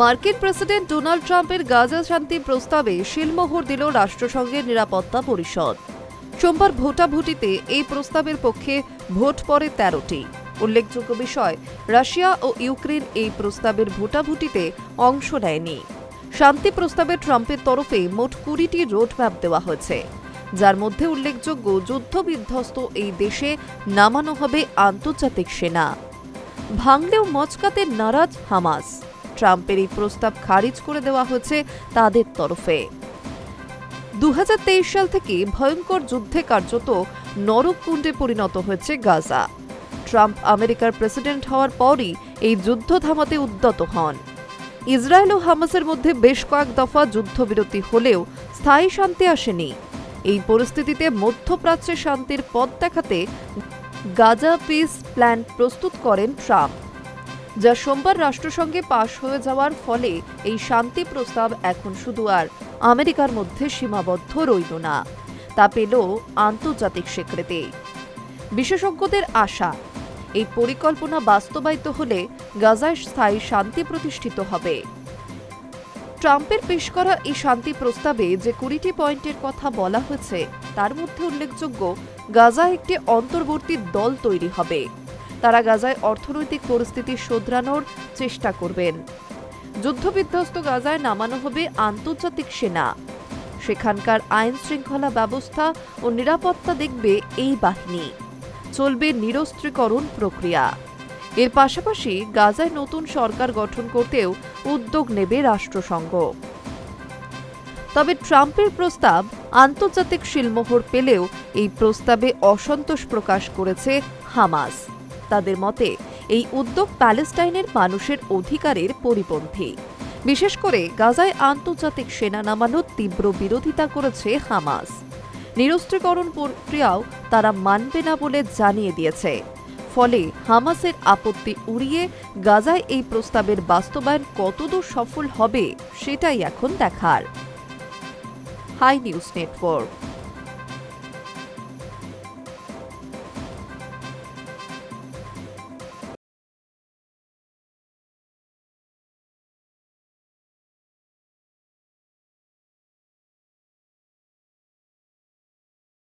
মার্কিন president Donald ট্রাম্পের গাজা শান্তি প্রস্তাবে শিলমোহর দিল রাষ্ট্রসংঘের নিরাপত্তা পরিষদ। সোমবার ভোটাভুটিতে এই প্রস্তাবের পক্ষে ভোট পড়ে তেরোটি। উল্লেখযোগ্য বিষয়, রাশিয়া ও ইউক্রেন এই প্রস্তাবের ভোটাভুটিতে অংশ নেয়নি। শান্তি প্রস্তাবে ট্রাম্পের তরফে মোট কুড়িটি রোডম্যাপ দেওয়া হয়েছে। যার মধ্যে উল্লেখযোগ্য যুদ্ধবিধ্বস্ত এই দেশে নামানো হবে আন্তর্জাতিক সেনা। ভাঙলেও মচকাতে নারাজ হামাস। ট্রাম্পের এই প্রস্তাব খারিজ করে দেওয়া হয়েছে তাদের তরফে। দু হাজার তেইশ সাল থেকে ভয়ঙ্কর যুদ্ধে কার্যত নরককুণ্ডে পরিণত হয়েছে গাজা। ট্রাম্প আমেরিকার প্রেসিডেন্ট হওয়ার পরই এই যুদ্ধ থামাতে উদ্যত হন। ইসরায়েল ও হামাসের মধ্যে বেশ কয়েক দফা যুদ্ধবিরতি হলেও স্থায়ী শান্তি আসেনি। এই পরিস্থিতিতে মধ্যপ্রাচ্যে শান্তির পথ দেখাতে গাজা পিস প্ল্যান প্রস্তুত করেন ট্রাম্প। যা সোমবার রাষ্ট্রসংঘে পাশ হয়ে যাওয়ার ফলে এই শান্তি প্রস্তাব এখন শুধু আর আমেরিকার মধ্যে সীমাবদ্ধ রইল না, তা পেল আন্তর্জাতিক স্বীকৃতি। বিশেষজ্ঞদের আশা, এই পরিকল্পনা বাস্তবায়িত হলে গাজায় স্থায়ী শান্তি প্রতিষ্ঠিত হবে। ট্রাম্পের পেশ করা এই শান্তি প্রস্তাবে যে কুড়িটি পয়েন্টের কথা বলা হয়েছে, তার মধ্যে উল্লেখযোগ্য গাজা একটি অন্তর্বর্তী দল তৈরি হবে। তারা গাজায় অর্থনৈতিক পরিস্থিতি শোধরানোর চেষ্টা করবেন। যুদ্ধবিধ্বস্ত গাজায় নামানো হবে আন্তর্জাতিক সেনা। সেখানকার আইন শৃঙ্খলা ব্যবস্থা ও নিরাপত্তা দেখবে এই বাহিনী। চলবে নিরস্ত্রীকরণ প্রক্রিয়া। এর পাশাপাশি গাজায় নতুন সরকার গঠন করতেও উদ্যোগ নেবে রাষ্ট্রসংঘ। তবে ট্রাম্পের প্রস্তাব আন্তর্জাতিক শিলমোহর পেলেও এই প্রস্তাবে অসন্তোষ প্রকাশ করেছে হামাস। তাদের মতে, এই উদ্যোগ প্যালেস্টাইনের মানুষের অধিকারের পরিপন্থী। বিশেষ করে গাজায় আন্তর্জাতিক সেনা নামানোর তীব্র বিরোধিতা করেছে হামাস। নিরস্ত্রীকরণ প্রক্রিয়াও তারা মানবে না বলে জানিয়ে দিয়েছে। ফলে হামাসের আপত্তি উড়িয়ে গাজায় এই প্রস্তাবের বাস্তবায়ন কতদূর সফল হবে, সেটাই এখন দেখার। High News Network.